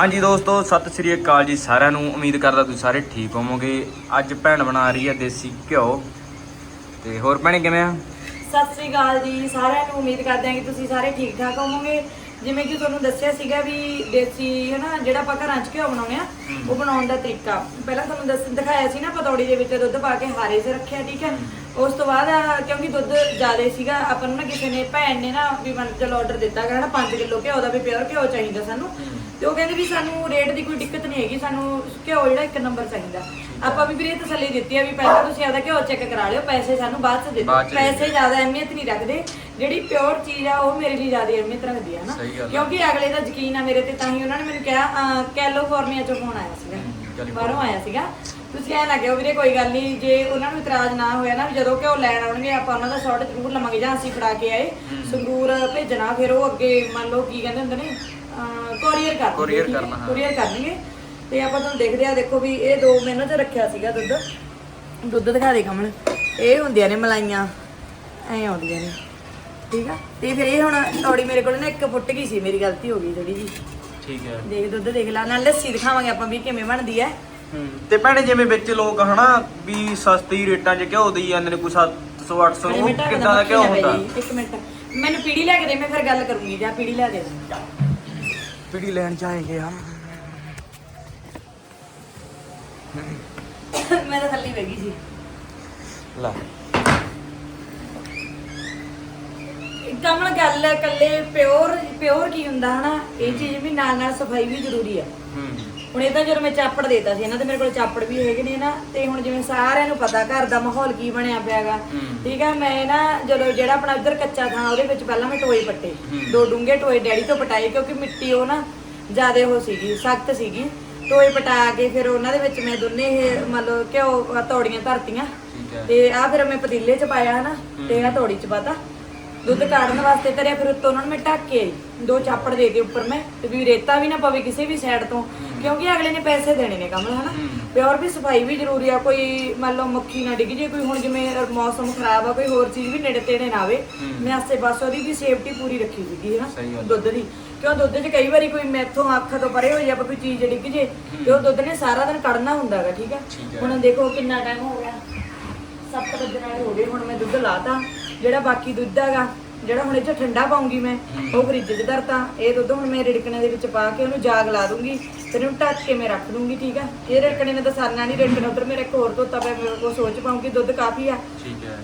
ਹਾਂਜੀ ਦੋਸਤੋ ਸਤਿ ਸ੍ਰੀ ਅਕਾਲ ਜੀ ਸਾਰਿਆਂ ਨੂੰ। ਉਮੀਦ ਕਰਦਾ ਤੁਸੀਂ ਸਾਰੇ ਠੀਕ ਹੋਵੋਗੇ। ਅੱਜ ਭੈਣ ਬਣਾ ਰਹੀ ਹੈ ਦੇਸੀ ਘਿਓ। ਤੇ ਹੋਰ ਭੈਣੇ ਕਿਵੇਂ ਆ? ਸਤਿ ਸ੍ਰੀ ਅਕਾਲ ਜੀ ਸਾਰਿਆਂ ਨੂੰ। ਉਮੀਦ ਕਰਦੇ ਹਾਂ ਕਿ ਤੁਸੀਂ ਸਾਰੇ ਠੀਕ ਠਾਕ ਹੋਵੋਗੇ। ਜਿਵੇਂ ਕਿ ਤੁਹਾਨੂੰ ਦੱਸਿਆ ਸੀਗਾ ਵੀ ਦੇਸੀ ਹਨਾ ਜਿਹੜਾ ਆਪਾਂ ਘਰਾਂ 'ਚ ਘਿਓ ਬਣਾਉਂਦੇ ਆ ਉਹ ਬਣਾਉਣ ਦਾ ਤਰੀਕਾ। ਪਹਿਲਾਂ ਤੁਹਾਨੂੰ ਦੱਸ ਦਿਖਾਇਆ ਸੀ ਨਾ ਪਤੌੜੀ ਦੇ ਵਿੱਚ ਦੁੱਧ ਪਾ ਕੇ ਹਾਰੇ 'ਚ ਰੱਖਿਆ ਠੀਕ ਹੈ? ਉਸ ਤੋਂ ਬਾਅਦ ਕਿਉਂਕਿ ਦੁੱਧ ਜ਼ਿਆਦਾ ਸੀਗਾ ਆਪਾਂ ਨੂੰ ਨਾ ਕਿਸੇ ਨੇ ਭੈਣ ਨੇ ਨਾ ਵੀ ਮਨ ਚਲ ਆਰਡਰ ਦਿੱਤਾ ਗਾ ਨਾ 5 ਕਿਲੋ ਘਿਓ ਦਾ ਵੀ ਪਿਓਰ ਘਿਓ ਚਾਹੀਦਾ ਸਾਨੂੰ। ਤੇ ਉਹ ਕਹਿੰਦੇ ਵੀ ਸਾਨੂੰ ਰੇਟ ਦੀ ਕੋਈ ਦਿੱਕਤ ਨਹੀਂ ਹੈਗੀ ਸਾਨੂੰ ਘਿਓ ਜਿਹੜਾ ਇੱਕ ਨੰਬਰ ਚਾਹੀਦਾ। ਆਪਾਂ ਵੀ ਵੀਰੇ ਤਸੱਲੀ ਦਿੱਤੀ ਆ ਵੀ ਪਹਿਲਾਂ ਤੁਸੀਂ ਆਦਾ ਘਿਓ ਚੈੱਕ ਕਰਾ ਲਿਓ ਪੈਸੇ ਸਾਨੂੰ ਬਾਅਦ ਚ ਦੇ ਦਿਓ। ਬਾਅਦ ਚ ਦੇ ਦਿਓ। ਪੈਸੇ ਜ਼ਿਆਦਾ ਅਹਿਮੀਅਤ ਨਹੀਂ ਰੱਖਦੇ ਜਿਹੜੀ ਪਿਓਰ ਚੀਜ਼ ਆ ਉਹ ਮੇਰੇ ਲਈ ਜ਼ਿਆਦਾ ਅਹਿਮੀਅਤ ਰੱਖਦੀ ਆ ਨਾ। ਸਹੀ ਗੱਲ ਆ। ਕਿਉਂਕਿ ਅਗਲੇ ਦਾ ਯਕੀਨ ਆ ਮੇਰੇ ਤੇ ਤਾਂ ਹੀ ਉਹਨਾਂ ਨੇ ਮੈਨੂੰ ਕਿਹਾ ਅਹ, ਕੈਲੀਫੋਰਨੀਆ ਚੋਂ ਫੋਨ ਆਇਆ ਸੀਗਾ। ਕੈਲੀਫੋਰਨੀਆ। ਬਾਹਰੋਂ ਆਇਆ ਸੀਗਾ। ਤੁਸੀਂ ਐ ਕਿਹਾ ਵੀਰੇ ਕੋਈ ਗੱਲ ਨਹੀਂ ਜੇ ਉਹਨਾਂ ਨੂੰ ਇਤਰਾਜ਼ ਨਾ ਹੋਇਆ ਨਾ ਵੀ ਜਦੋਂ ਘਿਓ ਲੈਣ ਆਉਣਗੇ ਆਪਾਂ ਉਹਨਾਂ ਦਾ ਸ਼ਾਰਟ ਜ਼ਰੂਰ ਲਵਾਂਗੇ ਜਾਂ ਅਸੀਂ ਫੜਾ ਕੇ ਆਏ। ਸੰਗਰੂਰ ਭੇਜਣਾ ਫਿਰ ਉਹ ਅੱਗੇ ਮੰਨ ਲਓ ਕੀ ਕਹਿੰਦੇ ਹੁੰਦੇ ਨੇ ਕੋਰੀਅਰ ਕਰ Courier ਕਰਨਾ, ਹਾਂ। ਕੋਰੀਅਰ ਕਰਨਗੇ। ਤੇ ਆਪਾਂ ਤੁਹਾਨੂੰ ਦੇਖਦੇ ਆ ਦੇਖੋ ਵੀ ਇਹ ਦੋ ਮਹੀਨੋਂ ਤੇ ਰੱਖਿਆ ਸੀਗਾ ਦੁੱਧ। ਦੁੱਧ ਦਿਖਾ ਦੇ ਕਮਲ। ਇਹ ਹੁੰਦੀਆਂ ਨੇ ਮਲਾਈਆਂ। ਐ ਆਉਂਦੀਆਂ ਨੇ। ਠੀਕ ਆ? ਤੇ ਫਿਰ ਇਹ ਹੁਣ ਤੌੜੀ ਮੇਰੇ ਕੋਲ ਨਾ ਇੱਕ ਫੁੱਟ ਗਈ ਸੀ ਮੇਰੀ ਗਲਤੀ ਹੋ ਗਈ ਥੋੜੀ ਜੀ ਠੀਕ ਹੈ। ਦੇਖ ਦੁੱਧ ਦੇਖ ਲਾ। ਨਾਲ ਲੱਸੀ ਦਿਖਾਵਾਂਗੇ ਆਪਾਂ ਵੀ ਕਿਵੇਂ ਬਣਦੀ ਹੈ। ਤੇ ਭੈਣੇ ਜਿਵੇਂ ਵਿੱਚ ਲੋਕ ਹਨਾ ਵੀ ਸਸਤੀ ਰੇਟਾਂ 'ਚ ਘਿਓ ਦੇਈ ਜਾਂਦੇ ਨੇ ਕੋਈ 700 800 ਉਹ ਮਿੰਟ ਕਿੱਦਾਂ ਦਾ ਘਿਓ ਹੁੰਦਾ? ਇੱਕ ਮਿੰਟ। ਮੈਨੂੰ ਪੀੜੀ ਲੈ ਕੇ ਦੇ ਮੈਂ ਫਿਰ ਗੱਲ ਕਰੂੰਗੀ ਜਾਂ ਪੀੜੀ ਲੈ ਦੇ। ਪੀੜੀ ਲੈਣ ਜਾਏਗੇ ਹਮ ਮੈਂ ਤਾਂ ਥੱਲੀ ਬਹਿ ਗਈ ਸੀ। ਲੈ। ਕਮਲ ਗੱਲ ਕੱਲੇ ਪਿਓਰ ਪਿਓਰ ਕੀ ਹੁੰਦਾ ਹਨਾ? ਇਹ ਚੀਜ਼ ਵੀ ਨਾਲ ਨਾਲ ਸਫ਼ਾਈ ਵੀ ਜ਼ਰੂਰੀ ਆ। ਹੂੰ। ਹੁਣ ਇਹ ਤਾਂ ਜਦੋਂ ਮੈਂ ਚਾਪੜ ਦੇਤਾ ਸੀ ਇਹਨਾਂ ਦੇ ਮੇਰੇ ਕੋਲ ਚਾਪੜ ਵੀ ਹੈਗੇ ਨੇ ਨਾ ਤੇ ਹੁਣ ਜਿਵੇਂ ਸਾਰਿਆਂ ਨੂੰ ਪਤਾ ਘਰ ਦਾ ਮਾਹੌਲ ਕੀ ਬਣਿਆ ਪਿਆਗਾ। ਠੀਕ ਆ ਮੈਂ ਨਾ ਜਦੋਂ ਜਿਹੜਾ ਆਪਣਾ ਇੱਧਰ ਕੱਚਾ ਥਾਂ ਉਹਦੇ ਵਿੱਚ ਪਹਿਲਾਂ ਮੈਂ ਟੋਏ ਪੱਟੇ। ਦੋ ਡੂੰਘੇ ਟੋਏ ਡੈਡੀ ਤੋਂ ਪਟਾਏ ਕਿਉਂਕਿ ਮਿੱਟੀ ਉਹ ਨਾ ਜਿਆਦੇ ਉਹ ਸੀਗੀ ਸਖਤ ਸੀਗੀ। ਟੋਏ ਪਟਾ ਕੇ ਫਿਰ ਉਹਨਾਂ ਦੇ ਵਿੱਚ ਮੈਂ ਦੋਨੇ ਇਹ ਮੰਨ ਲਓ ਘਿਓ ਤੌੜੀਆਂ ਧਰਤੀਆਂ। ਤੇ ਆ ਫਿਰ ਮੈਂ ਪਤੀਲੇ ਚ ਪਾਇਆ ਹਨਾ ਤੇ ਆ ਤੋੜੀ ਚ ਪਾਤਾ। ਦੁੱਧ ਕਾੜਨ ਵਾਸਤੇ ਧਰਿਆ ਫਿਰ ਉੱਤੋਂ ਉਹਨਾਂ ਨੂੰ ਮੈਂ ਢੱਕ ਕੇ। ਦੋ ਚਾਪੜ ਦੇ ਦੇ ਉੱਪਰ ਮੈਂ ਤੇ ਵੀ ਰੇਤਾ ਵੀ ਨਾ ਪਵੇ ਕਿਸੇ ਵੀ ਸਾਈਡ ਤੋਂ। ਕਿਉਂਕਿ ਅਗਲੇ ਨੇ ਪੈਸੇ ਦੇਣੇ ਨੇ ਕਮਲ ਹਨਾ? ਪਿਓਰ ਵੀ ਸਫ਼ਾਈ ਵੀ ਜ਼ਰੂਰੀ ਆ ਕੋਈ ਮੰਨ ਲਓ ਮੱਖੀ ਨਾ ਡਿੱਗ ਜੇ ਕੋਈ ਹੁਣ ਜਿਵੇਂ ਮੌਸਮ ਖਰਾਬ ਆ ਕੋਈ ਹੋਰ ਚੀਜ਼ ਵੀ ਨੇੜੇ ਤੇੜੇ ਨਾ ਆਵੇ ਮੈਂ ਆਸੇ ਪਾਸੇ ਉਹਦੀ ਵੀ ਸੇਫਟੀ ਪੂਰੀ ਰੱਖੀ ਸੀਗੀ ਹਨਾ। ਦੁੱਧ ਦੀ। ਕਿਉਂ ਦੁੱਧ 'ਚ ਕਈ ਵਾਰੀ ਕੋਈ ਮੈਥੋਂ ਅੱਖ ਤੋਂ ਪਰੇ ਹੋ ਜਾਵੇ ਕੋਈ ਚੀਜ਼ ਡਿੱਗ ਜੇ ਤੇ ਉਹ ਦੁੱਧ ਨੇ ਸਾਰਾ ਦਿਨ ਕੱਢਣਾ ਹੁੰਦਾ ਹੈਗਾ ਠੀਕ ਆ। ਹੁਣ ਦੇਖੋ ਕਿੰਨਾ ਟਾਈਮ ਹੋ ਗਿਆ। ਸੱਤ ਵਜੇ ਨਾਲ ਹੋ ਗਏ ਹੁਣ ਮੈਂ ਦੁੱਧ ਲਾਤਾ ਜਿਹੜਾ ਬਾਕੀ ਦੁੱਧ ਹੈਗਾ ਜਿਹੜਾ ਹੁਣ ਇਹ ਚ ਠੰਡਾ ਪਾਉਂਗੀ ਮੈਂ ਉਹ ਫ੍ਰਿਜ 'ਚ ਧਰਤਾ। ਇਹ ਦੁੱਧ ਹੁਣ ਮੈਂ ਰਿੜਕਣੇ ਦੇ ਵਿੱਚ ਪਾ ਕੇ ਉਹਨੂੰ ਜਾਗ ਲਾ ਦੂੰਗੀ ਤੇ ਇਹਨੂੰ ਢੱਕ ਕੇ ਮੈਂ ਰੱਖ ਦੂੰਗੀ ਠੀਕ ਆ? ਇਹ ਰਿੜਕਣੇ ਨੇ ਤਾਂ ਸਰਨਾ ਨਹੀਂ ਰਿੜਕਣਾ ਉਧਰ ਮੇਰੇ ਇੱਕ ਹੋਰ ਧੋਤਾ ਪਿਆ ਮੇਰੇ ਕੋਲ ਸੋਚ ਪਾਉਂਗੀ ਦੁੱਧ ਕਾਫੀ ਆ। ਠੀਕ ਹੈ।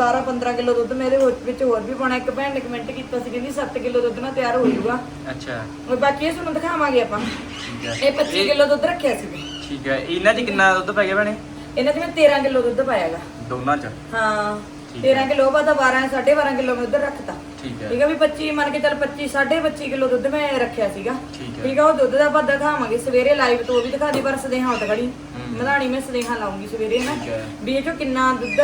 12 15 ਕਿਲੋ ਦੁੱਧ ਮੇਰੇ ਹੋਰ ਵਿੱਚ ਹੋਰ ਵੀ ਪਾਉਣਾ ਇੱਕ ਭੈਣ ਨੇ ਕਮੈਂਟ ਕੀਤਾ ਸੀ ਕਹਿੰਦੀ 7 ਕਿਲੋ ਦੁੱਧ ਨਾਲ ਤਿਆਰ ਹੋ ਜਾਊਗਾ ਅੱਛਾ। ਉਹ ਬਾਕੀ ਇਹ ਤੁਹਾਨੂੰ ਦਿਖਾਵਾਂਗੇ ਆਪਾਂ। ਠੀਕ ਹੈ। ਇਹ 25 ਕਿਲੋ ਦੁੱਧ ਰੱਖਿਆ ਸੀ ਠੀਕ ਹੈ। ਇਹਨਾਂ 'ਚ ਕਿੰਨਾ ਦੁੱਧ ਪੈ ਗਿਆ ਭੈਣੇ? ਇਹਨਾਂ 'ਚ ਮੈਂ 13 ਕਿਲੋ ਦੁੱਧ ਪਾਇਆਗਾ। ਦੋਨਾਂ 'ਚ? ਹਾਂ। ਠੀਕ 13 ਕਿਲੋ ਬਾਅਦ 12 12.5 ਕਿਲੋ ਮੈਂ ਉਧਰ ਰੱਖਤਾ। ਠੀਕ ਹੈ। ਠੀਕ ਹੈ ਵੀ 25 ਮੰਨ ਕੇ ਚੱਲ 25 25 ਕਿਲੋ ਦੁੱਧ ਮੈਂ ਰੱਖਿਆ ਸੀਗਾ। ਠੀਕ ਹੈ। ਠੀਕ ਹੈ ਉਹ ਦੁੱਧ ਦਾ ਆਪਾਂ ਦਿਖਾਵਾਂਗੇ ਸਵੇਰੇ ਲਾਈਵ ਤੋਂ ਉਹ ਵੀ ਦਿਖਾ ਦੀ ਪਰ ਸਦੇਹਾ ਉੱਤ ਖੜੀ। ਮਧਾਣੀ ਮੈਂ ਸਦੇਹਾ ਲਾਉਂਗੀ ਸਵੇਰੇ ਨਾ ਠੀਕ ਹੈ। ਵੀ ਇਹ ਚੋਂ ਕਿੰਨਾ ਦੁੱਧ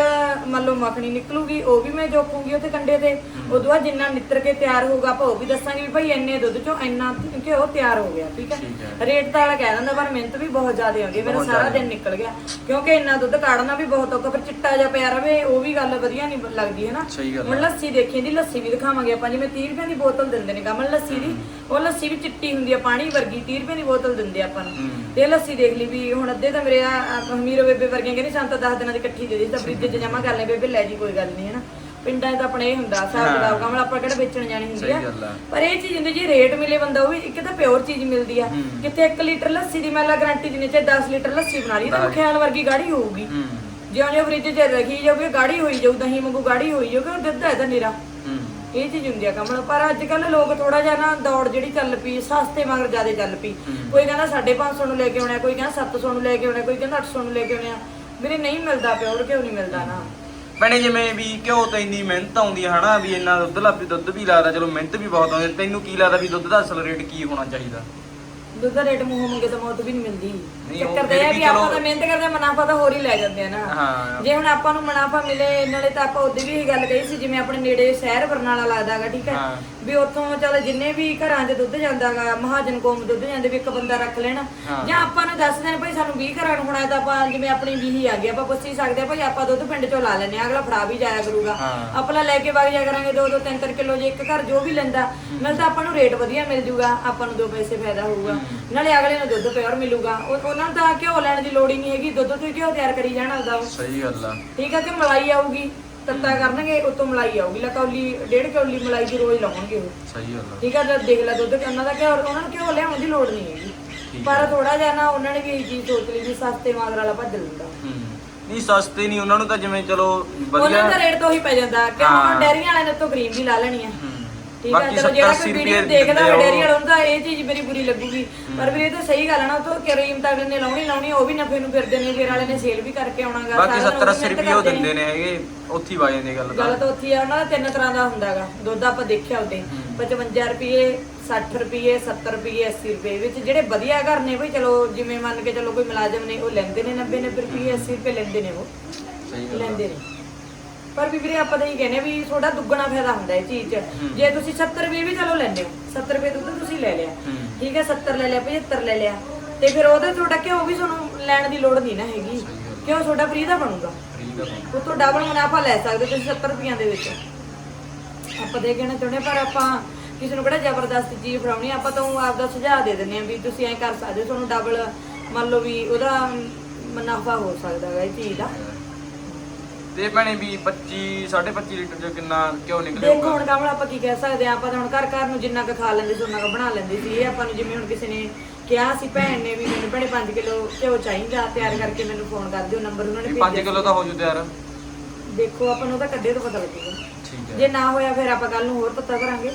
ਮੰਨ ਲਓ ਮੱਖਣੀ ਨਿਕਲੂਗੀ ਉਹ ਵੀ ਮੈਂ ਜੋਖੂਗੀ ਉੱਥੇ ਕੰਡੇ ਤੇ ਉਦੋਂ ਬਾਅਦ ਜਿੰਨਾ ਨਿੱਤਰ ਕੇ ਤਿਆਰ ਹੋਊਗਾ ਆਪਾਂ ਉਹ ਵੀ ਦੱਸਾਂਗੇ ਵੀ ਭਾਈ ਇੰਨੇ ਦੁੱਧ ਚੋਂ ਇੰਨਾ ਘਿਓ ਤਿਆਰ ਹੋ ਗਿਆ ਠੀਕ ਠੀਕ ਹੈ। ਹੈ ਰੇਟ ਤਾਂ ਵਾਲਾ ਕਹਿ ਦਿੰਦਾ ਪਰ ਮਿਹਨਤ ਵੀ ਬਹੁਤ ਜ਼ਿਆਦਾ ਆਉਂਦੀ ਹੈ ਮੇਰਾ ਬਹੁਤ ਸਾਰਾ ਜ਼ਿਆਦਾ। ਦਿਨ ਨਿਕਲ ਗਿਆ ਕਿਉਂਕਿ ਇੰਨਾ ਦੁੱਧ ਕਾੜਨਾ ਵੀ ਬਹੁਤ ਔਖਾ ਪਰ ਚਿੱਟਾ ਜਿਹਾ ਪਿਆ ਰਵੇ ਉਹ ਵੀ ਗੱਲ ਵਧੀਆ ਨਹੀਂ ਲੱਗਦੀ ਹੈ ਨਾ ਸਹੀ ਗੱਲ ਹੁਣ ਲੱਸੀ ਦੇਖੀ ਦੀ ਲੱਸੀ ਵੀ ਦਿਖਾਵਾਂਗੇ ਆਪਾਂ ਜਿਵੇਂ 30 ਰੁਪਏ ਦੀ ਬੋਤਲ ਦਿੰਦੇ ਨੇ ਕਮਲ ਲੱਸੀ ਦੀ ਉਹ ਲੱਸੀ ਵੀ ਚਿੱਟੀ ਹੁੰਦੀ ਆ ਪਾਣੀ ਵਰਗੀ 30 ਰੁਪਏ ਦੀ ਬੋਤਲ ਦਿੰਦੇ ਆ ਆਪਾਂ ਨੂੰ ਹੂੰ। ਤੇ ਲੱਸੀ ਦੇਖ ਲਈ ਵੀ ਹੁਣ ਅੱਧੇ ਤਾਂ ਮੇਰੇ ਆ ਹਮੀਰੋ ਬੇਬੇ ਵਰਗੀਆਂ ਕਹਿੰਦੇ ਸਾਨੂੰ ਤਾਂ 10 ਦਿਨਾਂ ਦੀ ਇਕੱਠੀ ਦੇ ਦੇ ਤਾਂ ਫ੍ਰਿਜ 'ਚ ਜਮਾ ਕਰ ਲੈ ਬੇਬੇ ਲੈ ਜੀ ਕੋਈ ਗੱਲ ਨਹੀਂ ਹੈ ਨਾ ਪਿੰਡਾਂ 'ਚ ਤਾਂ ਆਪਣੇ ਇਹ ਹੁੰਦਾ ਹਿਸਾਬ ਕਿਤਾਬ ਕਮਲ ਆਪਾਂ ਕਿਹੜਾ ਵੇਚਣ ਜਾਣੀ ਹੁੰਦੀ ਆ। ਪਰ ਇਹ ਚੀਜ਼ ਹੁੰਦੀ ਜੀ ਰੇਟ ਮਿਲੇ ਬੰਦਾ ਉਹ ਵੀ ਇੱਕ ਤਾਂ ਪਿਓਰ ਚੀਜ਼ ਮਿਲਦੀ ਆ। ਕਿਤੇ 1 ਲੀਟਰ ਲੱਸੀ ਦੀ ਮੈਂ ਲਾ ਗਾਰੰਟੀ ਦਿਨੇ ਚਾਹੇ 10 ਲੀਟਰ ਲੱਸੀ ਬਣਾ ਲਈ ਤਾਂ ਖਿਆਲ ਵਰਗੀ ਗਾੜੀ ਹੋਊਗੀ। ਜਿਉਂ ਜਿਉਂ ਫ੍ਰਿਜ 'ਚ ਰੱਖੀ ਜਾਊਗੀ ਗਾੜੀ ਹੋਈ ਜਾਊ ਦਹੀਂ ਵਾਂਗੂ ਗਾੜੀ ਹੋਈ ਜਾਊਗੀ ਉਹ ਦੁੱਧ ਹੈ ਤਾਂ ਨਿਰਾ। ਇਹ ਚੀਜ਼ ਹੁੰਦੀ ਆ ਕਮਲ ਪਰ ਅੱਜ ਕੱਲ ਲੋਕ ਥੋੜਾ ਜਿਹਾ ਨਾ ਦੌੜ ਜਿਹੜੀ ਚੱਲ ਪਈ ਸਸਤੇ ਮਗਰ ਜ਼ਿਆਦਾ ਚੱਲ ਪਈ। ਕੋਈ ਕਹਿੰਦਾ 550 ਨੂੰ ਲੈ ਕੇ ਆਉਣਾ ਕੋਈ ਕਹਿੰਦਾ 700 ਨੂੰ ਲੈ ਕੇ ਆਉਣਾ ਕੋਈ ਕਹਿੰਦਾ 800 ਨੂੰ ਲੈ ਕੇ ਆਉਣਾ। ਵੀਰੇ ਨਹੀਂ ਮਿਲਦਾ ਪਿਓਰ ਕਿਉਂ ਨਹੀਂ ਮਿਲਦਾ ਨਾ। ਭੈਣੇ ਜਿਵੇਂ ਵੀ ਘਿਓ ਤੇ ਇੰਨੀ ਮਿਹਨਤ ਆਉਂਦੀ ਹੈ ਹਨਾ ਵੀ ਇੰਨਾ ਦੁੱਧ ਲੱਭੀ ਦੁੱਧ ਵੀ ਲੱਗਦਾ ਚਲੋ ਮਿਹਨਤ ਵੀ ਬਹੁਤ ਆਉਂਦੀ। ਤੈਨੂੰ ਕੀ ਲੱਗਦਾ ਵੀ ਦੁੱਧ ਦਾ ਅਸਲ ਰੇਟ ਕੀ ਹੋਣਾ ਚਾਹੀਦਾ? ਦੁੱਧ ਦਾ ਰੇਟ ਮੂੰਹ ਮੰਗੇ ਤਾਂ ਮੌਤ ਵੀ ਨਹੀਂ ਮਿਲਦੀ। ਨਹੀਂ, ਉਹ ਚੱਕਰ ਤੇ ਫਿਰ ਇਹ ਵੀ ਵੀ ਆਪਾਂ ਚਲੋ- ਤਾਂ ਮਿਹਨਤ ਕਰਦੇ ਹਾਂ, ਮੁਨਾਫਾ ਤਾਂ ਹੋਰ ਹੀ ਲੈ ਜਾਂਦੇ ਆ ਨਾ। ਹਾਂ। ਜੇ ਹੁਣ ਆਪਾਂ ਨੂੰ ਮੁਨਾਫਾ ਮਿਲੇ ਨਾਲੇ ਤਾਂ ਆਪਾਂ ਉਹਦੇ ਵੀ ਇਹ ਗੱਲ ਕਹੀ ਸੀ ਜਿਵੇਂ ਆਪਣੇ ਨੇੜੇ ਸ਼ਹਿਰ ਬਰਨਾਲਾ ਲੱਗਦਾਗਾ ਠੀਕ ਹੈ? ਹਾਂ। ਵੀ ਉੱਥੋਂ ਚੱਲ ਜਿੰਨੇ ਵੀ ਘਰਾਂ 'ਚ ਦੁੱਧ ਜਾਂਦਾਗਾ ਮਹਾਜਨ ਕੋਮ ਦੁੱਧ ਜਾਂਦੇ ਵੀ ਇੱਕ ਬੰਦਾ ਰੱਖ ਲੈਣਾ। ਹਾਂ। ਜਾਂ ਆਪਾਂ ਨੂੰ ਦੱਸ ਦੇਣ ਭਾਈ ਸਾਨੂੰ 20 ਘਰਾਂ ਨੂੰ ਹੋਣਾ ਤਾਂ ਆਪਾਂ ਜਿਵੇਂ ਆਪਣੀ 20 ਆ ਗਈ ਆਪਾਂ ਪੁੱਛੀ ਸਕਦੇ ਆ ਭਾਈ ਆਪਾਂ ਦੁੱਧ ਪਿੰਡ 'ਚੋਂ ਲਾ ਲੈਨੇ ਆ ਅਗਲਾ ਫੜਾ ਵੀ ਜਾਇਆ ਕਰੂਗਾ। ਹਾਂ। ਆਪਣਾ ਲੈ ਕੇ ਵਗ ਜਾ ਕਰਾਂਗੇ ਦੋ ਦੋ ਤਿੰਨ ਤਿੰਨ ਕਿਲੋ ਜੇ ਇੱਕ ਘਰ ਜੋ ਵੀ ਲੈਂਦਾ ਮਿਲ ਤਾਂ ਆਪਾਂ ਨੂੰ ਰੇਟ ਵਧੀਆ ਮਿਲ ਜੂਗਾ ਆਪਾਂ ਨੂੰ ਦੋ ਪੈਸੇ ਫਾਇਦਾ ਹੋਊਗਾ। ਨਾਲੇ ਅਗਲੇ ਨੂੰ ਦੁੱਧ ਪਿਓਰ ਮਿਲੂਗਾ। ਉਹ- ਉਹਨਾਂ ਨੂੰ ਤਾਂ ਘਿਓ ਲੈਣ ਦੀ ਲੋੜ ਹੀ ਨਹੀਂ ਹੈਗੀ। ਦੁੱਧ ਤੋਂ ਹੀ ਘਿਓ ਤਿਆਰ ਕਰੀ ਜਾਣਾ ਉਹਦਾ। ਉਹ। ਸਹੀ ਗੱਲ ਆ। ਠੀਕ ਹੈ ਕਿ ਮਲਾਈ ਆਊਗੀ? ਤੱਤਾ ਕਰਨਗੇ ਉਤੋਂ ਮਲਾਈ ਆਊਗੀ। ਲੈ ਕੌਲੀ ਡੇਢ ਕੌਲੀ ਮਲਾਈ ਦੀ ਰੋਜ਼ ਲਾਉਣਗੇ ਉਹ। ਸਹੀ ਗੱਲ ਆ। ਠੀਕ ਹੈ ਤਾਂ ਦੇਖ ਲੈ ਦੁੱਧ ਕਿ ਉਹਨਾਂ ਦਾ ਘਿਓ ਉਹਨਾਂ ਨੂੰ ਘਿਓ ਲਿਆਉਣ ਦੀ ਲੋੜ ਨਹੀਂ ਹੈਗੀ। ਠੀਕ ਪਰ ਥੋੜਾ ਜਿਹਾ ਨਾ ਉਹਨਾਂ ਨੇ ਵੀ ਇਹ ਚੀਜ਼ ਸੋਚ ਲਈ ਵੀ ਸਸਤੇ ਮਾਦਰ ਵਾਲਾ ਭੱਜ ਲੈਂਦਾ। ਹੂੰ। ਨਹੀਂ ਸਸਤੇ ਨਹੀਂ। ਉਹਨਾਂ ਨੂੰ ਤਾਂ ਜਿਵੇਂ ਚਲੋ ਉਹਨਾਂ ਦਾ ਵਧੀਆ ਰੇਟ ਤੋਂ ਹੀ ਪੈ ਜਾਂਦਾ। ਕਿ ਹਾਂ। ਹੁਣ ਡੈਰੀਆਂ ਵਾਲਿਆਂ ਨੇ ਤੋਂ ਕਰੀਮ ਵੀ ਲਾ ਲੈਣੀ ਆ। ਹੂੰ। ਠੀਕ ਹੈ ਬਾਕੀ ਚਲੋ 70 ਜਿਹੜਾ 80 ਕੋਈ ਰੁਪਏ ਵੀਡੀਓ ਦੇਖਦਾ ਦਿੰਦੇ ਹੋਵੇ ਆ ਡੈਰੀ ਉਹ। ਵਾਲਾ ਉਹਦਾ ਇਹ ਚੀਜ਼ ਮੇਰੀ ਬੁਰੀ ਲੱਗੂਗੀ। ਪਰ ਵੀਰੇ ਤਾਂ ਸਹੀ ਗੱਲ ਹੈ ਨਾ ਉਹ ਤੋਂ ਕਰੀਮ ਤਾਂ ਅਗਲੇ ਨੇ ਲਾਉਣੀ ਲਾਉਣੀ ਉਹ ਵੀ ਨਫੇ ਨੂੰ ਫਿਰਦੇ ਨੇ ਫਿਰ ਵਾਲੇ ਨੇ ਸੇਲ ਵੀ ਕਰਕੇ ਆਉਣਾਗਾ ਬਾਕੀ 70 80 ਰੁਪਏ ਉਹ ਦਿੰਦੇ ਨੇ ਹੈਗੇ ਉੱਥੇ ਹੀ ਵਾ ਜਾਂਦੀ ਗੱਲ ਤਾਂ। ਗੱਲ ਤਾਂ ਉੱਥੇ ਹੀ ਆ ਉਹਨਾਂ ਦਾ ਤਿੰਨ ਤਰ੍ਹਾਂ ਦਾ ਹੁੰਦਾਗਾ ਦੁੱਧ ਆਪਾਂ ਦੇਖਿਆ ਉਹਦੇ। 55 ਰੁਪਏ 60 ਰੁਪਏ 70 ਰੁਪਏ 80 ਰੁਪਏ ਵਿੱਚ ਜਿਹੜੇ ਵਧੀਆ ਘਰ ਨੇ ਬਈ ਚਲੋ ਜਿਵੇਂ ਮੰਨ ਕੇ ਚਲੋ ਕੋਈ ਮੁਲਾਜ਼ਮ ਨੇ ਉਹ ਲੈਂਦੇ ਨੇ 90 90 ਰੁਪਏ 80 ਰੁਪਏ ਲੈਂਦੇ ਨੇ ਉਹ। ਸਹੀ ਗੱਲ ਆ। ਲੈਂਦੇ ਨੇ। ਪਰ ਵੀ ਵੀਰੇ ਆਪਾਂ ਤਾਂ ਇਹ ਕਹਿੰਦੇ ਆ ਵੀ ਥੋੜਾ ਦੁੱਗਣਾ ਫਾਇਦਾ ਹੁੰਦਾ ਇਹ ਚੀਜ਼ 'ਚ। ਜੇ ਤੁਸੀਂ 70 ਰੁਪਏ ਵੀ ਚਲੋ ਲੈਂਦੇ ਹੋ 70 ਰੁਪਏ ਦੁੱਧ ਤੁਸੀਂ ਲੈ ਲਿਆ। ਠੀਕ ਹੈ 70 ਲੈ ਲਿਆ 75 ਲੈ ਲਿਆ। ਤੇ ਫਿਰ ਉਹਦੇ ਤੁਹਾਡਾ ਘਿਓ ਵੀ ਤੁਹਾਨੂੰ ਲੈਣ ਦੀ ਲੋੜ ਨਹੀਂ ਨਾ ਹੈਗੀ। ਘਿਓ ਤੁਹਾਡਾ ਫ੍ਰੀ ਦਾ ਬਣੂਗਾ। ਫ੍ਰੀ ਦਾ। ਉਹ ਤੋਂ ਡਬਲ ਮੁਨਾਫਾ ਲੈ ਸਕਦੇ ਹੋ ਤੁਸੀਂ 70 ਰੁਪਈਆਂ ਦੇ ਵਿੱਚ। ਆਪਾਂ ਦੇ ਕਹਿਣਾ ਚਾਹੁੰਦੇ ਹਾਂ, ਪਰ ਆਪਾਂ ਕਿਸੇ ਨੂੰ ਕਿਹੜਾ ਜ਼ਬਰਦਸਤ ਚੀਜ਼ ਫੜਾਉਣੀ ਆ, ਆਪਾਂ ਤਾਂ ਊਂ ਆਪਦਾ ਸੁਝਾਅ ਦੇ ਦਿੰਦੇ ਆ ਵੀ ਤੁਸੀਂ ਐਂ ਕਰ ਸਕਦੇ ਹੋ ਤੁਹਾਨੂੰ ਡਬਲ ਮੰਨ ਲਓ ਵੀ ਉਹਦਾ ਮੁਨਾਫਾ ਹੋ ਸਕਦਾ ਹੈ ਇਹ ਚੀਜ਼ ਦਾ। ਤੇ ਭੈਣੇ ਵੀ 25 25.5 ਲੀਟਰ ਚ ਕਿੰਨਾ ਕਿਉਂ ਨਿਕਲੇ ਦੇਖੋ ਹੁਣ ਕਮਲ ਆਪਾਂ ਕੀ ਕਹਿ ਸਕਦੇ ਆ ਆਪਾਂ ਤਾਂ ਹੁਣ ਘਰ ਘਰ ਨੂੰ ਜਿੰਨਾ ਕੁ ਖਾ ਲੈਂਦੇ ਸੀ ਉਹਨਾਂ ਕੁ ਬਣਾ ਲੈਂਦੇ ਸੀ। ਇਹ ਆਪਾਂ ਨੂੰ ਜਿਵੇਂ ਹੁਣ ਕਿਸੇ ਨੇ ਕਿਹਾ ਸੀ ਭੈਣ ਨੇ ਵੀ ਮੈਨੂੰ ਭੈਣੇ 5 ਕਿਲੋ ਘਿਓ ਚਾਹੀਦਾ ਤਿਆਰ ਕਰਕੇ ਮੈਨੂੰ ਫੋਨ ਕਰ ਦਿਓ ਨੰਬਰ ਉਹਨਾਂ ਨੇ 5 ਭੇਜਿਆ ਕਿਲੋ ਤਾਂ ਹੋ ਜੂ ਤਿਆਰ। ਦੇਖੋ ਆਪਾਂ ਨੂੰ ਉਹਦਾ ਕੱਢੇ ਤੋਂ ਪਤਾ ਲੱਗੇਗਾ। ਠੀਕ ਹੈ। ਜੇ ਨਾ ਹੋਇਆ ਫਿਰ ਆਪਾਂ ਕੱਲ ਨੂੰ ਹੋਰ ਪਤਾ ਕਰਾਂਗੇ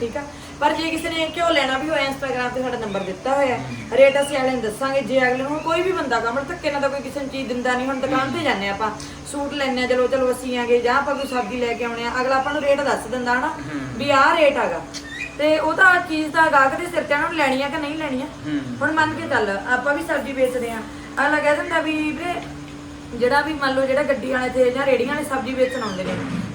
ਠੀਕ ਆ? ਪਰ ਜੇ ਕਿਸੇ ਨੇ ਘਿਓ ਲੈਣਾ ਵੀ ਹੋਇਆ ਇੰਸਟਾਗ੍ਰam ਤੇ ਸਾਡਾ ਨੰਬਰ ਦਿੱਤਾ ਹੋਇਆ, ਰੇਟ ਅਸੀਂ ਅਗਲੇ ਨੂੰ ਦੱਸਾਂਗੇ ਜੇ ਅਗਲੇ ਨੂੰ ਕੋਈ ਵੀ ਬੰਦਾ ਕਮਲ ਧੱਕੇ ਨਾਲ ਤਾਂ ਕੋਈ ਕਿਸੇ ਨੂੰ ਚੀਜ਼ ਦਿੰਦਾ ਨਹੀਂ, ਹੁਣ ਦੁਕਾਨ ਤੇ ਜਾਂਦੇ ਆਪਾਂ, ਸੂਟ ਲੈਣੇ ਆ ਚਲੋ ਚਲੋ ਅਸੀਂ ਆਗੇ ਜਾਂ ਆਪਾਂ ਕੋਈ ਸਬਜ਼ੀ ਲੈ ਕੇ ਆਉਣੇ ਆ, ਅਗਲਾ ਆਪਾਂ ਨੂੰ ਰੇਟ ਦੱਸ ਦਿੰਦਾ ਹਨਾ, ਵੀ ਆਹ ਰੇਟ ਹੈਗਾ। ਤੇ ਉਹ ਤਾਂ ਚੀਜ਼ ਦਾ ਗਾਹਕ ਦੇ ਸਿਰ ਤੇ ਉਹਨਾਂ ਨੂੰ ਲੈਣੀ ਆ ਕਿ ਨਹੀਂ ਲੈਣੀ ਆ ਹੁਣ ਮੰਨ ਕੇ ਚੱਲ, ਆਪਾਂ ਵੀ ਸਬਜ਼ੀ ਵੇਚਦੇ ਆ ਅਗਲਾ ਕਹਿ ਦਿੰਦਾ ਵੀ ਵੀਰੇ, ਜਿਹੜਾ ਵੀ ਮੰਨ ਲਓ ਜਿਹੜਾ ਗੱਡੀ ਵਾਲੇ ਤੇ ਜਾਂ ਰੇੜੀਆਂ ਵਾਲੇ ਸਬਜ਼ੀ ਵੇਚਣ ਆਉਂਦੇ ਨੇ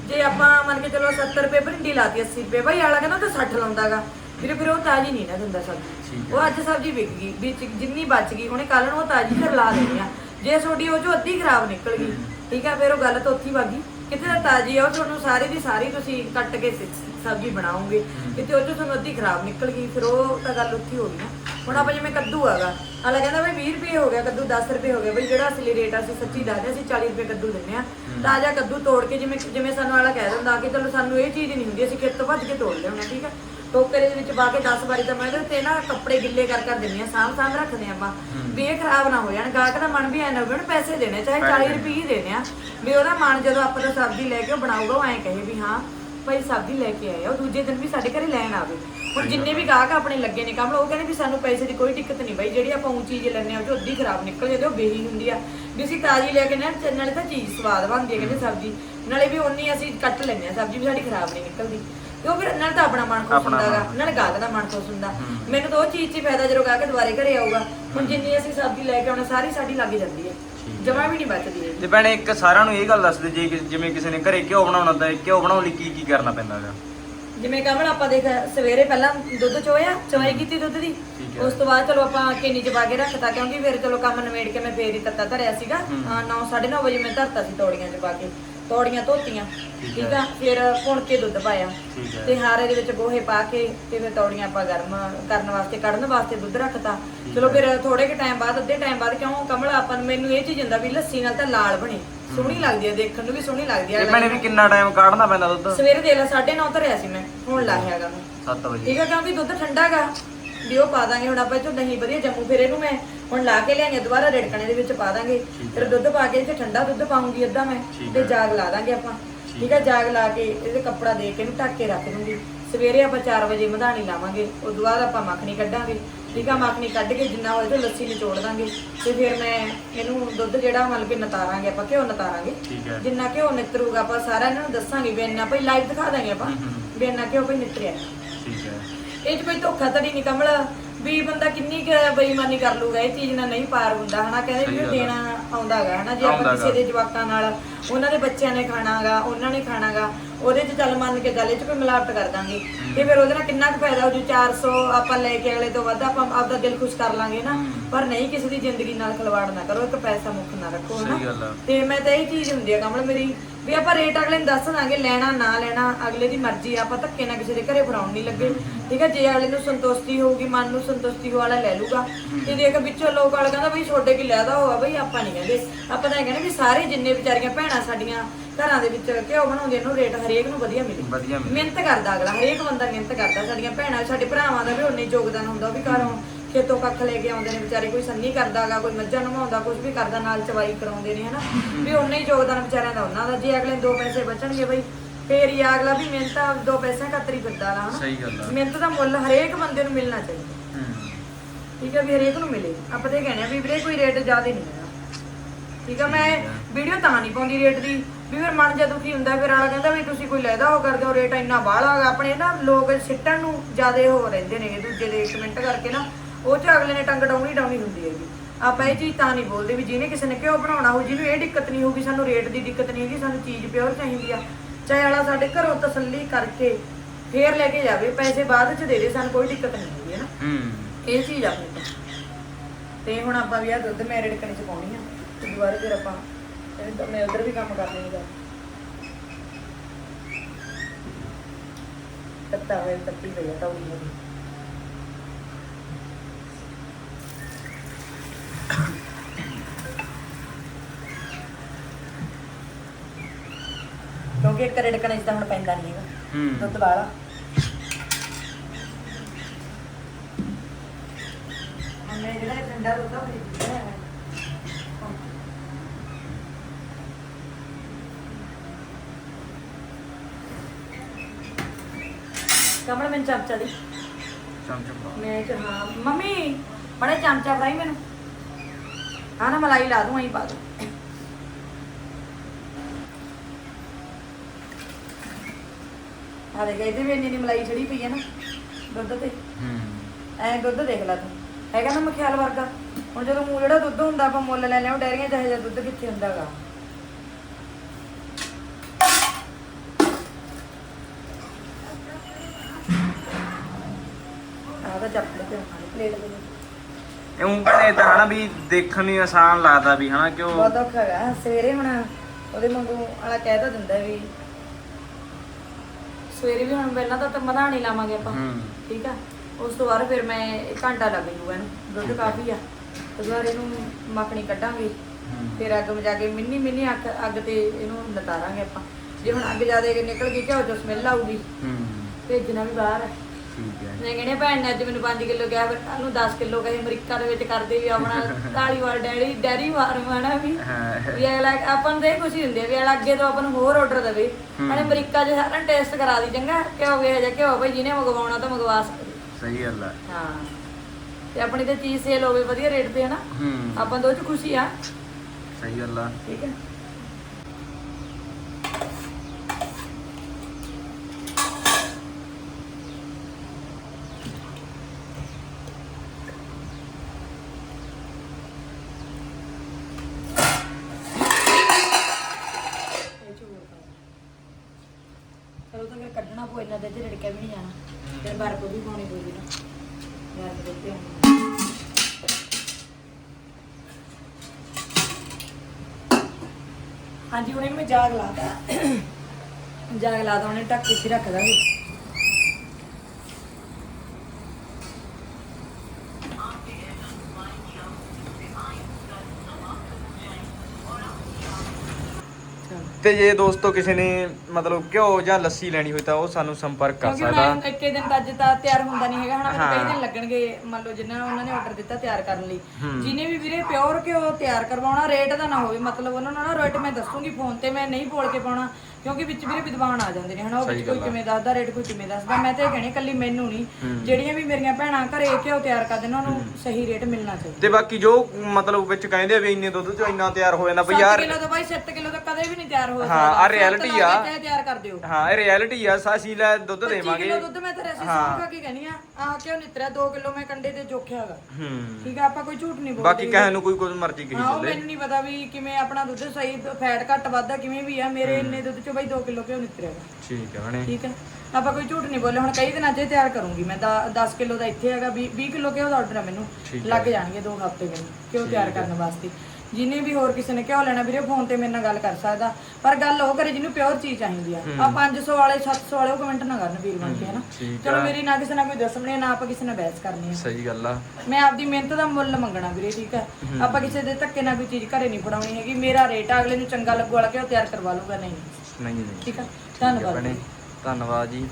ਜੇ ਆਪਾਂ ਮੰਨ ਕੇ ਚਲੋ 70 ਰੁਪਏ ਭਿੰਡੀ ਲਾਤੀ 80 ਰੁਪਏ ਭਾਈ ਆਲਾ ਕਹਿੰਦਾ ਉਹ ਤਾਂ 60 ਲਾਉਂਦਾਗਾ। ਵੀਰੇ ਫਿਰ ਉਹ ਤਾਜ਼ੀ ਨਹੀਂ ਨਾ ਦਿੰਦਾ ਸਬਜ਼ੀ। ਠੀਕ ਉਹ ਅੱਜ ਸਬਜ਼ੀ ਵਿਕ ਗਈ ਵਿੱਚ ਜਿੰਨੀ ਬਚ ਗਈ ਉਹਨੇ ਕੱਲ ਨੂੰ ਉਹ ਤਾਜ਼ੀ ਫਿਰ ਲਾ ਦੇਣੀ ਆ। ਜੇ ਤੁਹਾਡੀ ਉਹ ਚੋਂ ਅੱਧੀ ਖਰਾਬ ਨਿਕਲ ਗਈ ਠੀਕ ਆ ਫਿਰ ਉਹ ਗੱਲ ਤਾਂ ਉੱਥੇ ਹੀ ਵਾਗੀ ਕਿਤੇ ਤਾਂ ਤਾਜ਼ੀ ਆ ਉਹ ਤੁਹਾਨੂੰ ਸਾਰੀ ਦੀ ਸਾਰੀ ਤੁਸੀਂ ਕੱਟ ਕੇ ਸਬਜ਼ੀ ਬਣਾਓਗੇ। ਕਿਤੇ ਉਹ ਚੋਂ ਤੁਹਾਨੂੰ ਅੱਧੀ ਖਰਾਬ ਨਿਕਲ ਗਈ ਫਿਰ ਉਹ ਤਾਂ ਗੱਲ ਉੱਥੇ ਹੋ ਗਈ ਨਾ। ਹੁਣ ਆਪਾਂ ਜਿਵੇਂ ਕੱਦੂ ਹੈਗਾ ਆਲਾ ਕਹਿੰਦਾ ਬਈ 20 ਰੁਪਏ ਹੋ ਗਿਆ ਕੱਦੂ 10 ਰੁਪਏ ਹੋ ਗਿਆ ਬਈ ਜਿਹੜਾ ਅਸਲੀ ਰੇਟ ਆ ਅਸੀਂ ਸੱਚੀ ਦੱਸਦੇ ਅਸੀਂ 40 ਰੁਪਏ ਕੱਦੂ ਦਿੰਨੇ ਆ ਤਾਜ਼ਾ ਕੱਦੂ ਤੋੜ ਕੇ ਜਿਵੇਂ ਜਿਵੇਂ ਸਾਨੂੰ ਆਲਾ ਕਹਿ ਦਿੰਦਾ ਕਿ ਚਲੋ ਸਾਨੂੰ ਇਹ ਚੀਜ਼ ਨਹੀਂ ਹੁੰਦੀ ਅਸੀਂ ਖੇਤ ਤੋਂ ਭੱਜ ਕੇ ਤੋੜ ਲਿਆਉਂਦੇ ਹਾਂ ਠੀਕ ਆ ਟੋਕਰੇ ਦੇ ਵਿੱਚ ਪਾ ਕੇ 10 ਵਾਰੀ ਤਾਂ ਮੈਂ ਇਹਦੇ ਤੇ ਨਾ ਕੱਪੜੇ ਗਿੱਲੇ ਕਰ ਕਰ ਦਿੰਨੀ ਆ ਸਾਂਭ ਸਾਂਭ ਰੱਖਦੇ ਆਪਾਂ। ਵੀ ਇਹ ਖਰਾਬ ਨਾ ਹੋ ਜਾਣ ਗਾਹਕ ਦਾ ਮਨ ਵੀ ਐ ਨਾ ਹੋਵੇ ਪੈਸੇ ਦੇਣੇ ਚਾਹੇ 40 ਰੁਪਏ ਹੀ ਦੇਣੇ ਆ। ਵੀ ਉਹਦਾ ਮਨ ਜਦੋਂ ਆਪਾਂ ਤਾਂ ਸਬਜ਼ੀ ਲੈ ਕੇ ਉਹ ਬਣਾਊਗਾ ਉਹ ਐਂ ਕਹੇ ਵੀ ਹਾਂ ਭਾਈ ਸਬਜ਼ੀ ਲੈ ਕੇ ਆਏ ਆ, ਉਹ ਦੂਜੇ ਦਿਨ ਵੀ ਸਾਡੇ ਘਰੇ ਲੈਣ ਆਵੇ। ਹੁਣ ਜਿੰਨੇ ਵੀ ਗਾਹਕ ਆਪਣੇ ਲੱਗੇ ਨੇ ਕੰਮ ਉਹ ਕਹਿੰਦੇ ਵੀ ਸਾਨੂੰ ਪੈਸੇ ਦੀ ਕੋਈ ਦਿੱਕਤ ਨਹੀਂ ਬਾਈ ਜਿਹੜੀ ਆਪਾਂ ਉਹ ਚੀਜ਼ ਲੈਣੇ ਆ ਉਹ ਅੱਧੀ ਖਰਾਬ ਨਿਕਲ ਜਾਂਦੀ ਉਹ ਬੇਹੀ ਹੁੰਦੀ ਆ। ਵੀ ਅਸੀਂ ਤਾਜ਼ੀ ਲੈ ਕੇ ਨਾ ਨਾਲੇ ਤਾਂ ਚੀਜ਼ ਸਵਾਦ ਬਣਦੀ ਹੈ ਕਹਿੰਦੇ ਸਬਜ਼ੀ। ਨਾਲੇ ਵੀ ਉਨੀ ਅਸੀਂ ਕੱਟ ਲੈਂਦੇ ਆ ਸਬਜ਼ੀ ਵੀ ਸਾਡੀ ਖਰਾਬ ਨਹੀਂ ਨਿਕਲਦੀ। ਤੇ ਉਹ ਫਿਰ ਨਾਲ ਤਾਂ ਆਪਣਾ ਮਨ ਖੁਸ਼ ਆਪਣਾ ਹੁੰਦਾਗਾ ਨਾਲ ਗਾਹਕ ਦਾ ਮਨ ਖੁਸ਼ ਹੁੰਦਾ। ਮੈਨੂੰ ਤਾਂ ਉਹ ਚੀਜ਼ 'ਚ ਹੀ ਫਾਇਦਾ ਜਦੋਂ ਗਾਹਕ ਦੁਬਾਰੇ ਘਰੇ ਆਊਗਾ ਹੁਣ ਜਿੰਨੀ ਅਸੀਂ ਸਬਜ਼ੀ ਲੈ ਕੇ ਆਉਣਾ ਸਾਰੀ ਸਾਡੀ ਲੱਗ ਜਾਂਦੀ ਹੈ ਜਮਾ ਵੀ ਨਹੀਂ ਬਚਦੀ ਤੇ ਭੈਣੇ ਇੱਕ ਸਾਰਿਆਂ ਨੂੰ ਇਹ ਗੱਲ ਦੱਸ ਦੇ ਜੇ ਕਿ- ਜਿਵੇਂ ਕਿਸੇ ਨੇ ਘਰੇ ਘਿਓ ਬਣਾਉਣਾ ਤਾਂ ਇਹ ਘਿਓ ਬਣਾਉਣ ਲਈ ਕੀ ਕੀ ਕਰਨਾ ਪੈਂਦਾ ਹੈਗਾ ਜਿਵੇਂ ਕਮਲ ਆਪਾਂ ਦੇਖ ਸਵੇਰੇ ਪਹਿਲਾਂ ਦੁੱਧ ਚੋਇਆ ਚਵਾਈ ਕੀਤੀ ਦੁੱਧ ਦੀ। ਠੀਕ ਉਸ ਤੋਂ ਬਾਅਦ ਚਲੋ ਆਪਾਂ ਕਿੰਨੀ ਚ ਪਾ ਕੇ ਰੱਖਤਾ ਕਿਉਂਕਿ ਫਿਰ ਚਲੋ ਕੰਮ ਨਵੇੜ ਕੇ ਮੈਂ ਫੇਰ ਹੀ ਤੱਤਾ ਧਰਿਆ ਸੀਗਾ। 9 9:30 ਵਜੇ ਮੈਂ ਧਰਤਾ ਸੀ ਤੋੜੀਆਂ ਚ ਪਾ ਕੇ। ਤੋੜੀਆਂ ਧੋਤੀਆਂ। ਠੀਕ ਆ ਫਿਰ ਭੁਣ ਕੇ ਦੁੱਧ ਪਾਇਆ। ਠੀਕ ਹੈ। ਤੇ ਹਾਰੇ ਦੇ ਵਿੱਚ ਗੋਹੇ ਪਾ ਕੇ ਤੇ ਫਿਰ ਤੌੜੀਆਂ ਆਪਾਂ ਗਰਮ ਕਰਨ ਵਾਸਤੇ ਕੱਢਣ ਵਾਸਤੇ ਦੁੱਧ ਰੱਖਤਾ। ਚਲੋ ਫਿਰ ਥੋੜੇ ਕੁ ਟਾਈਮ ਬਾਅਦ ਅੱਧੇ ਟਾਈਮ ਬਾਅਦ ਕਿਉਂ ਕਮਲ ਆਪਾਂ ਨੂੰ ਮੈਨੂੰ ਇਹ ਚੀਜ਼ ਹੁੰਦਾ ਵੀ ਲੱਸੀ ਨਾਲ ਤਾਂ ਲਾਲ ਬਣੇ। ਸੋਹਣੀ ਲੱਗਦੀ ਹੈ ਦੇਖਣ ਨੂੰ ਵੀ ਸੋਹਣੀ ਲੱਗਦੀ ਹੈ ਭੈਣੇ ਵੀ ਕਿੰਨਾ ਟਾਈਮ ਕਾਢਨਾ ਪੈਂਦਾ ਦੁੱਧ? ਸਵੇਰੇ ਦੇ ਲਾ 9:30 ਧਰਿਆ ਸੀ ਮੈਂ ਹੁਣ ਲਾਹਿਆਗਾ ਮੈਂ। 7 ਵਜੇ। ਠੀਕ ਹੈ ਕਿਉਂਕਿ ਦੁੱਧ ਠੰਡਾਗਾ ਵੀ ਉਹ ਪਾ ਦਾਂਗੇ ਹੁਣ ਆਪਾਂ ਚੋਂ ਨਹੀਂ ਵਧੀਆ ਜੰਮੂ ਫਿਰ ਇਹਨੂੰ ਮੈਂ ਹੁਣ ਲਾ ਕੇ ਲਿਆਈਆਂ ਦੁਬਾਰਾ ਰੜਕਣੇ ਦੇ ਵਿੱਚ ਪਾ ਦਾਂਗੇ। ਫਿਰ ਦੁੱਧ ਪਾ ਕੇ ਇਹ 'ਚ ਠੰਡਾ ਦੁੱਧ ਪਾਉਂਗੀ ਅੱਧਾ ਮੈਂ ਤੇ ਜਾਗ ਲਾ ਦਾਂਗੇ ਆਪਾਂ। ਠੀਕ ਹੈ ਜਾਗ ਲਾ ਕੇ ਇਹਦੇ ਕੱਪੜਾ ਦੇ ਕੇ ਇਹਨੂੰ ਢੱਕ ਕੇ ਰੱਖ ਦੂੰਗੀ। ਸਵੇਰੇ ਆਪਾਂ 4 ਵਜੇ ਮਧਾਣੀ ਲਾਵਾਂਗੇ ਉਸ ਤੋਂ ਬਾਅਦ ਆਪਾਂ ਮੱਖਣੀ ਕੱਢਾਂਗੇ। ਠੀਕ ਆ ਮੱਖਣੀ ਕੱਢ ਕੇ ਜਿੰਨਾ ਹੋਏ ਤੇ ਲੱਸੀ ਨਿਚੋੜ ਦਾਂਗੇ। ਤੇ ਫਿਰ ਮੈਂ ਇਹਨੂੰ ਦੁੱਧ ਜਿਹੜਾ ਮਤਲਬ ਕਿ ਨਤਾਰਾਂਗੇ ਆਪਾਂ ਘਿਓ ਨਤਾਰਾਂਗੇ। ਠੀਕ ਹੈ ਜਿੰਨਾ ਘਿਓ ਨਿਤਰੂਗਾ ਆਪਾਂ ਸਾਰਾ ਇਹਨਾਂ ਨੂੰ ਦੱਸਾਂਗੇ ਵੀ ਇੰਨਾ ਭਾਈ ਲਾਈਵ ਦਿਖਾ ਦਾਂਗੇ ਆਪਾਂ ਵੀ ਇੰਨਾ ਘਿਓ ਭਾਈ ਨਿਤਰਿਆ। ਠੀਕ ਹੈ ਇਹ 'ਚ ਕੋਈ ਧੋਖਾ ਧੜੀ ਨਹੀਂ ਕਮਲ ਵੀ ਬੰਦਾ ਕਿੰਨੀ ਕੁ ਬੇਈਮਾਨੀ ਕਰ ਲੂਗਾ ਇਹ ਚੀਜ਼ ਨਾਲ ਨਹੀਂ ਪਾਰ ਹੁੰਦਾ ਹਨਾ? ਕਹਿੰਦੇ ਵੀ ਉਹ ਦੇਣਾ ਆਉਂਦਾਗਾ ਹਨਾ? ਜੇ ਆਪਾਂ ਕਿਸੇ ਦੇ ਜਵਾਕਾਂ ਨਾਲ ਉਹਨਾਂ ਦੇ ਬੱਚਿਆਂ ਨੇ ਖਾਣਾਗਾ ਉਹਨਾਂ ਨੇ ਖਾਣਾਗਾ ਉਹਦੇ 'ਚ ਚੱਲ ਮੰਨ ਕੇ ਗੱਲ 'ਚ ਕੋਈ ਮਿਲਾਵਟ ਕਰ ਦਾਂਗੇ। ਤੇ ਫਿਰ ਉਹਦੇ ਨਾਲ ਕਿੰਨਾ ਕੁ ਫਾਇਦਾ ਹੋ ਜੂ 400 ਆਪਾਂ ਲੈ ਕੇ ਅਗਲੇ ਤੋਂ ਵੱਧ ਆਪਾਂ ਆਪਦਾ ਦਿਲ ਖੁਸ਼ ਕਰ ਲਾਂਗੇ ਨਾ। ਪਰ ਨਹੀਂ ਕਿਸੇ ਦੀ ਜ਼ਿੰਦਗੀ ਨਾਲ ਖਿਲਵਾੜ ਨਾ ਕਰੋ ਇੱਕ ਪੈਸਾ ਮੁੱਖ ਨਾ ਰੱਖੋ ਹਨਾ? ਸਹੀ ਗੱਲ ਆ। ਤੇ ਮੈਂ ਤਾਂ ਇਹ ਚੀਜ਼ ਹੁੰਦੀ ਆ ਕਮਲ ਮੇਰੀ ਵੀ ਆਪਾਂ ਰੇਟ ਅਗਲੇ ਨੂੰ ਦੱਸ ਦਾਂਗੇ ਲੈਣਾ ਨਾ ਲੈਣਾ ਅਗਲੇ ਦੀ ਮਰਜ਼ੀ ਆ ਆਪਾਂ ਧੱਕੇ ਨਾਲ ਕਿਸੇ ਦੇ ਘਰੇ ਫੜਾਉਣ ਨਹੀਂ ਲੱਗੇ। ਠੀਕ ਹੈ ਜੇ ਅਗਲੇ ਨੂੰ ਸੰਤੁਸ਼ਟੀ ਹੋਊਗੀ ਮਨ ਨੂੰ ਸੰਤੁਸ਼ਟੀ ਵਾਲਾ ਲੈ ਲੂਗਾ ਤੇ ਦੇਖ ਵਿੱਚੋਂ ਲੋਕ ਵਾਲਾ ਕਹਿੰਦਾ ਬਈ ਛੋਡੇ ਕੀ ਲੈਦਾ ਹੋਆ ਬਈ ਆਪਾਂ ਨਹੀਂ ਕਹਿੰਦੇ। ਆਪਾਂ ਤਾਂ ਇਹ ਕਹਿੰਦੇ ਵੀ ਸਾਰੇ ਜਿੰਨੇ ਵਿਚਾਰੀਆਂ ਭੈਣਾਂ ਸਾਡੀਆਂ ਘਰਾਂ ਦੇ ਵਿੱਚ ਘਿਓ ਬਣਾਉਂਦੇ ਨੂੰ ਰੇਟ ਹਰੇਕ ਨੂੰ ਵਧੀਆ ਮਿਲੇ। ਵਧੀਆ ਮਿਲ। ਮਿਹਨਤ ਕਰਦਾ ਅਗਲਾ ਹਰੇਕ ਬੰਦਾ ਮਿਹਨਤ ਕਰਦਾ। ਸਾਡੀਆਂ ਭੈਣਾਂ ਸਾਡੇ ਭਰਾਵਾਂ ਦਾ ਵੀ ਉਨੇ ਯੋਗਦਾਨ ਹੁੰਦਾ ਉਹ ਵੀ ਘਰੋਂ ਖੇਤੋਂ ਕੱਖ ਲੈ ਕੇ ਆਉਂਦੇ ਨੇ ਵਿਚਾਰੇ ਕੋਈ ਸੰਨੀ ਕਰਦਾਗਾ ਕੋਈ ਮੱਝਾਂ ਨਵਾਉਂਦਾ ਕੁਝ ਵੀ ਕਰਦਾ ਨਾਲ ਚਵਾਈ ਕਰਾਉਂਦੇ ਨੇ ਹਨਾ? ਵੀ ਉਨੇ ਹੀ ਯੋਗਦਾਨ ਵਿਚਾਰਿਆਂ ਦਾ ਉਹਨਾਂ ਦਾ। ਜੇ ਅਗਲੇ ਨੂੰ ਦੋ ਪੈਸੇ ਬਚਣਗੇ ਬਈ ਫੇਰ ਹੀ ਅਗਲਾ ਵੀ ਮਿਹਨਤ ਆ, ਦੋ ਪੈਸੇ ਖਾਤਰ ਹੀ ਫਿਰਦਾ ਹਨਾ? ਸਹੀ ਗੱਲ ਆ। ਮਿਹਨਤ ਦਾ ਮੁੱਲ ਹਰੇਕ ਬੰਦੇ ਨੂੰ ਮਿਲਣਾ ਚਾਹੀਦਾ। ਠੀਕ ਹੈ ਵੀ ਹਰੇਕ ਨੂੰ ਮਿਲੇ। ਆਪਾਂ ਤੇ ਕਹਿੰਦੇ ਆ ਵੀ ਵੀਰੇ ਕੋਈ ਰੇਟ ਜ਼ਿਆਦਾ ਨਹੀਂ ਠੀਕ ਹੈ ਮੈਂ ਵੀਡੀਓ ਤਾਂ ਨਹੀਂ ਪਾਉਂਦੀ ਰੇਟ ਦੀ। ਵੀ ਫਿਰ ਮਨ ਜਦ ਦੁਖੀ ਹੁੰਦਾ ਫਿਰ ਆਲਾ ਕਹਿੰਦਾ ਵੀ ਤੁਸੀਂ ਕੋਈ ਲੈਦਾ ਹੋ ਕਰਦੇ ਹੋ ਰੇਟ ਇੰਨਾ ਬਾਹਲਾ ਹੈਗਾ। ਆਪਣੇ ਨਾ ਲੋਕ ਸਿੱਟਣ ਨੂੰ ਜ਼ਿਆਦਾ ਹੋ ਰਹਿੰਦੇ ਨੇ ਦੂਜੇ ਦੇ ਕਮੈਂਟ ਕਰਕੇ ਨਾ ਉਹ ਚ ਅਗਲੇ ਨੇ ਟੰਗ ਡਾਉਣੀ ਡਾਉਣੀ ਹੁੰਦੀ ਹੈਗੀ। ਆਪਾਂ ਇਹ ਚੀਜ਼ ਤਾਂ ਨਹੀਂ ਬੋਲਦੇ ਵੀ ਜਿਹਨੇ ਕਿਸੇ ਨੇ ਕਿਉਂ ਬਣਾਉਣਾ ਹੋ ਜਿਹਨੂੰ ਇਹ ਦਿੱਕਤ ਨਹੀਂ ਹੋਊਗੀ ਸਾਨੂੰ ਰੇਟ ਦੀ ਦਿੱਕਤ ਨਹੀਂ ਹੈਗੀ ਸਾਨੂੰ ਚੀਜ਼ ਪਿਓਰ ਚਾਹੀਦੀ ਆ। ਚਾਹੇ ਵਾਲਾ ਸਾਡੇ ਘਰੋਂ ਤਸੱਲੀ ਕਰਕੇ ਫੇਰ ਲੈ ਕੇ ਜਾਵੇ ਪੈਸੇ ਬਾਅਦ ਚ ਦੇ ਦੇ ਸਾਨੂੰ ਕੋਈ ਦਿੱਕਤ ਨਹੀਂ ਹੈਗੀ ਹੈ ਨਾ? ਹੂੰ। ਇਹ ਚੀਜ਼ ਆਪਣੇ ਤੇ। ਹੁਣ ਆਪਾਂ ਵੀ ਆ ਦੁੱਧ ਮੈਂ ਰਿੜਕਣ ਚ ਪਾਉਣੀ ਆ ਤੇ ਦੁਬਾਰਾ ਫਿਰ ਆਪਾਂ ਇਹ ਤਾਂ ਮੈਂ ਉਧਰ ਵੀ ਕੰਮ ਕਰ ਲੈਣੀ ਦਾ ਤੱਤਾ ਹੋਇਆ ਤੱਤੀ ਪਈ ਆ ਤੌੜੀ ਮੇਰੀ ਕਿਉਂਕਿ ਇੱਕ ਰਿੜਕਣ ਚ ਤਾਂ ਹੁਣ ਪੈਂਦਾ ਨਹੀਂ ਹੈਗਾ। ਹੂੰ। ਦੁੱਧ ਵਾਲਾ। ਮੈਂ ਜਿਹੜਾ ਇਹ ਠੰਡਾ ਦੁੱਧ ਆ ਉਹ ਫਰਿੱਜ ਚ ਹੈ ਕਮਲ ਮੈਂ ਚਮਚਾ ਦੀ। ਚਮਚਾ ਮੈਂ ਚ ਹਾਂ ਮੰਮੀ ਬੜਾ ਚਮਚਾ ਫਰਾਈ ਮੈਨੂੰ। ਹਾਂ ਨਾ ਮਲਾਈ ਲਾ ਦੂੰ ਆਈ ਪਾ ਦੂੰ। ਆ ਦੇਖ ਇਹਦੇ ਵੀ ਇੰਨੀ ਇੰਨੀ ਮਲਾਈ ਚੜੀ ਪਈ ਹੈ ਨਾ ਦੁੱਧ ਤੇ। ਹੂੰ। ਐ ਦੁੱਧ ਦੇਖ ਲੈ ਤੂੰ। ਹੈਗਾ ਨਾ ਮਖਿਆਲ ਵਰਗਾ। ਹੁਣ ਜਦੋਂ ਮੂੰਹ ਜਿਹੜਾ ਦੁੱਧ ਹੁੰਦਾ ਆਪਾਂ ਮੁੱਲ ਲੈ ਲਿਆ ਡੈਰੀਆਂ ਚਾਹੇ ਜਿਹਾ ਦੁੱਧ ਕਿੱਥੇ ਹੁੰਦਾਗਾ ਪਲੇਟ ਦੇ ਵਿੱਚ। ਉਹ ਕਹਿੰਦੇ ਤਾਂ ਹਨਾ ਵੀ ਦੇਖਣ ਨੂੰ ਆਸਾਨ ਲੱਗਦਾ ਵੀ ਹਨਾ ਕਿ ਉਹ ਬਹੁਤ ਔਖਾ ਹੈਗਾ। ਸਵੇਰੇ ਹੁਣ ਉਹਦੇ ਵਾਂਗੂ ਵਾਲਾ ਕਹਿ ਤਾਂ ਦਿੰਦਾ ਵੀ ਸਵੇਰੇ ਵੀ ਹੁਣ ਪਹਿਲਾਂ ਤਾਂ ਮਧਾਣੀ ਲਾਵਾਂਗੇ ਆਪਾਂ। ਹੂੰ। ਠੀਕ ਆ? ਉਸ ਤੋਂ ਬਾਅਦ ਫਿਰ ਮੈਂ ਇੱਕ ਘੰਟਾ ਲੱਗ ਜੂਗਾ ਇਹਨੂੰ। ਦੁੱਧ ਕਾਫੀ ਆ। ਉਸ ਤੋਂ ਬਾਅਦ ਇਹਨੂੰ ਮੱਖਣੀ ਕੱਢਾਂਗੇ। ਫਿਰ ਅੱਗ ਮਜਾ ਕੇ ਮਿੰਨੀ ਮਿੰਨੀ ਅੱਗ ਅੱਗ ਤੇ ਇਹਨੂੰ ਨਤਾਰਾਂਗੇ ਆਪਾਂ। ਜੇ ਹੁਣ ਅੱਗ ਜ਼ਿਆਦਾ ਨਿਕਲ ਗਈ ਘਿਓ ਚੋਂ ਸਮੈਲ ਆਊਗੀ। ਹੂੰ। ਭੇਜਣਾ ਵੀ ਬਾਹਰ ਹੈ ਠੀਕ ਹੈ। ਮੈਂ ਕਹਿੰਦੇ ਭੈਣ ਨੇ ਅੱਜ ਮੈਨੂੰ 5 ਕਿਲੋ ਕਿਹਾ ਫਿਰ ਕੱਲ ਨੂੰ 10 ਕਿਲੋ ਕਹੇ ਅਮਰੀਕਾ ਦੇ ਵਿੱਚ ਕਰਦੇ ਵੀ ਆਪਣਾ ਢਾਲੀਵਾਲ ਡੈਰੀ ਡੈਰੀ ਫਾਰਮ ਆਣਾ ਵੀ। ਹਾਂ। ਵੀ ਅਗਲਾ ਆਪਾਂ ਨੂੰ ਤਾਂ ਇਹ ਖੁਸ਼ੀ ਹੁੰਦੀ ਹੈ ਵੀ ਅਗਲਾ ਅੱਗੇ ਤੋਂ ਆਪਾਂ ਨੂੰ ਹੋਰ ਆਰਡਰ ਦੇਵੇ। ਨਾਲੇ ਅਮਰੀਕਾ 'ਚ ਸਾਰਾ ਟੈਸਟ ਕਰਾ ਦੀ ਚੰਗਾ? ਕਿਉਂ ਗਿਆ ਜਾਂ ਕਿਉਂ ਭਾਈ ਜਿਹਨੇ ਮੰਗਵਾਉਣਾ ਤਾਂ ਮੰਗਵਾ ਸਕਦੇ। ਸਹੀ ਗੱਲ ਆ। ਹਾਂ। ਤੇ ਆਪਣੀ ਤੇ ਚੀਜ਼ ਸੇਲ ਹੋਵੇ ਵਧੀਆ ਰੇਟ ਤੇ ਹਨਾ ਹੂੰ। ਆਪਾਂ ਉਹ 'ਚ ਖੁਸ਼ੀ ਆ। ਸਹੀ ਗੱਲ ਆ। ਠੀਕ ਹੈ ਚਲੋ ਤਾਂ ਫਿਰ ਕੱਢਣਾ ਤੇ ਰੜਕਾ ਵੀ ਨਹੀਂ ਜਾਣਾ। ਫਿਰ ਬਰਫ ਵੀ ਪਾਉਣੀ ਪਊਗੀ ਨਾ। ਬਰਫ ਦੇ ਉੱਤੇ ਹਾਂਜੀ, ਹੁਣ ਇਹਨੂੰ ਮੈਂ ਜਾਗ ਲਾਤਾ ਜਾਗ ਲਾਤਾ ਉਹਨੇ ਢੱਕ ਕੇ ਰੱਖ ਦਾਂਗੇ। ਤੇ ਜੇ ਦੋਸਤੋ ਕਿਸੇ ਨੇ ਮਤਲਬ ਘਿਓ ਜਾਂ ਲੱਸੀ ਲੈਣੀ ਹੋਈ ਤਾਂ ਉਹ ਸਾਨੂੰ ਸੰਪਰਕ ਕਰ ਕਿਉਂਕਿ ਸਕਦਾ। ਮੈਂ ਇੱਕੇ ਦਿਨ ਤਾਂ ਅੱਜ ਤਾਂ ਤਿਆਰ ਹੁੰਦਾ ਨਹੀਂ ਹੈਗਾ ਹਨਾ? ਮੈਨੂੰ। ਕਈ ਦਿਨ ਲੱਗਣਗੇ ਮੰਨ ਲਓ ਜਿੰਨਾ ਉਹਨਾਂ ਨੇ ਆਰਡਰ ਦਿੱਤਾ ਤਿਆਰ ਕਰਨ ਲਈ। ਹੂੰ। ਜਿਹਨੇ ਵੀ ਵੀਰੇ ਪਿਓਰ ਘਿਓ ਤਿਆਰ ਕਰਵਾਉਣਾ ਰੇਟ ਦਾ ਨਾ ਹੋਵੇ। ਮਤਲਬ ਉਹਨਾਂ ਨੂੰ ਨਾ ਰੇਟ ਮੈਂ ਦੱਸੂਗੀ ਫੋਨ ਤੇ ਮੈਂ ਨਹੀਂ ਬੋਲ ਕੇ ਪਾਉਣਾ। ਕਿਉਂਕਿ ਵਿੱਚ ਵੀਰੇ ਵਿਦਵਾਨ ਆ ਜਾਂਦੇ ਨੇ ਹਨਾ? ਉਹ ਵਿੱਚ ਕੋਈ ਆ। ਕਿਵੇਂ ਦੱਸਦਾ ਰੇਟ ਕੋਈ ਕਿਵੇਂ ਦੱਸਦਾ? ਮੈਂ ਤਾਂ ਇਹ ਕਹਿਣੀ ਕੱਲੀ ਮੈਨੂੰ ਨਹੀਂ। ਜਿਹੜੀਆਂ ਵੀ ਮੇਰੀਆਂ ਭੈਣਾਂ ਘਰੇ ਘਿਓ ਤਿਆਰ ਕਰਦੇ ਨੇ ਉਹਨਾਂ ਨੂੰ ਸਹੀ ਰੇਟ ਮਿਲਣਾ ਚਾਹੀਦਾ। ਤੇ ਬਾਕੀ ਜੋ ਮਤਲਬ ਵਿੱਚ ਕਹਿੰਦੇ ਆ ਵੀ ਇੰਨੇ ਦੁੱਧ ਚੋਂ ਇੰਨਾ ਤਿਆਰ ਹੋ ਜਾਂਦਾ 7 ਯਾਰ ਕਿਲੋ ਤੋਂ ਬਾਈ 7 ਕਿਲੋ ਤਾਂ ਕਦੇ ਵੀ ਨਹੀਂ ਤਿਆਰ ਹੋ ਹਾਂ, ਆਹ reality ਆ। ਤਿਆਰ ਕਰ ਦਿਓ। ਹਾਂ ਇਹ ਰਿਐਲਿਟੀ ਆ ਸਾਸੀ ਲੈ ਦੁੱਧ 25 ਦੇਵਾਂਗੇ। ਕਿਲੋ ਦੁੱਧ ਮੈਂ ਤੇਰੇ ਅਸੀਂ ਸੌਂਕਾ ਕੀ ਕਹਿਨੀ ਆ? ਆਹ ਕਿਉਂ ਨਿਤਰਿਆ? 2 ਕਿਲੋ ਮੈਂ ਕੰਡੇ ਤੇ ਜੋਖਿਆ ਹੈਗਾ ਹੂੰ। ਠੀਕ ਆ ਆਪਾਂ ਕੋਈ ਝੂਠ ਨਹੀਂ ਬੋਲਦੇ ਬਾਕੀ ਕਹਿਣ ਨੂੰ ਕੋਈ ਕੁਝ ਮਰਜ਼ੀ ਕਹੀ ਹਾਂ ਚੱਲੇ ਮੈਨੂੰ ਨਹੀਂ ਪਤਾ ਵੀ ਕਿਵੇਂ ਆਪਣਾ ਦੁੱਧ ਸਹੀ ਫੈਟ ਘੱਟ ਵੱਧਦਾ ਕਿਵੇਂ ਵੀ ਆ। ਮੇਰੇ ਇੰਨੇ ਦੁੱਧ ਚੋਂ ਬਾਈ 2 ਕਿਲੋ ਨਿਤਰਿਆ ਹੈਗਾ। ਠੀਕ ਹੈ ਹਣੇ। ਠੀਕ ਹੈ ਆਪਾਂ ਕੋਈ ਝੂਠ ਨਹੀਂ ਬੋਲੇ ਹੁਣ ਕਈ ਦਿਨਾਂ 'ਚ ਇਹ ਤਿਆਰ ਕਰੂੰਗੀ ਮੈਂ। ਤਾਂ 10 ਕਿਲੋ ਦਾ ਇੱਥੇ ਹੈਗਾ 20 20 ਕਿਲੋ ਕਿਉਂ ਦਾ ਆਰਡਰ ਹੈ ਮੈਨੂੰ। ਠੀਕ ਲੱਗ ਜਾਣਗੇ 2 ਹਫ਼ਤੇ ਮੈਨੂੰ ਕਿਉਂ ਤਿਆਰ ਕਰਨ ਵਾਸਤੇ। ਜਿਹਨੇ ਵੀ ਹੋਰ ਕਿਸੇ ਨੇ ਘਿਓ ਲੈਣਾ ਵੀਰੇ ਫੋਨ ਤੇ ਮੇਰੇ ਨਾਲ ਗੱਲ ਕਰ ਸਕਦਾ। ਪਰ ਗੱਲ ਉਹ ਕਰੇ ਜਿਹਨੂੰ ਪਿਓਰ ਚੀਜ਼ ਚਾਹੀਦੀ ਆ। ਆ 500 ਵਾਲੇ 700 ਵਾਲੇ ਉਹ ਕਮੈਂਟ ਨਾ ਕਰਨ ਵੀਰ ਬਣ ਕੇ ਹਨਾ? ਚਲੋ ਮੇਰੀ ਨਾ ਕਿਸੇ ਨਾਲ ਕੋਈ ਦੁਸ਼ਮਣੀ ਆ, ਨਾ ਆਪਾਂ ਕਿਸੇ ਨਾਲ ਬਹਿਸ ਕਰਨੀ ਆ। ਸਹੀ ਗੱਲ ਆ। ਮੈਂ ਆਪਦੀ ਮਿਹਨਤ ਦਾ ਮੁੱਲ ਮੰਗਣਾ ਵੀਰੇ ਠੀਕ ਹੈ। ਆਪਾਂ ਕਿਸੇ ਦੇ ਧੱਕੇ ਨਾਲ ਕੋਈ ਚੀਜ਼ ਘਰੇ ਨਹੀਂ ਫੜਾਉਣੀ ਹੈਗੀ। ਮੇਰਾ ਰੇਟ ਆ ਅਗਲੇ ਨੂੰ ਚੰਗਾ ਲੱਗੂ ਵਾਲਾ ਉਹ ਤਿਆਰ ਕਰਵਾ ਲੂਗਾ ਨਹੀਂ। ਨਹੀਂ ਨਹੀਂ ਠੀਕ ਹੈ ਧੰਨਵਾਦ ਭੈਣੇ। ਧੰਨਵਾਦ ਜੀ।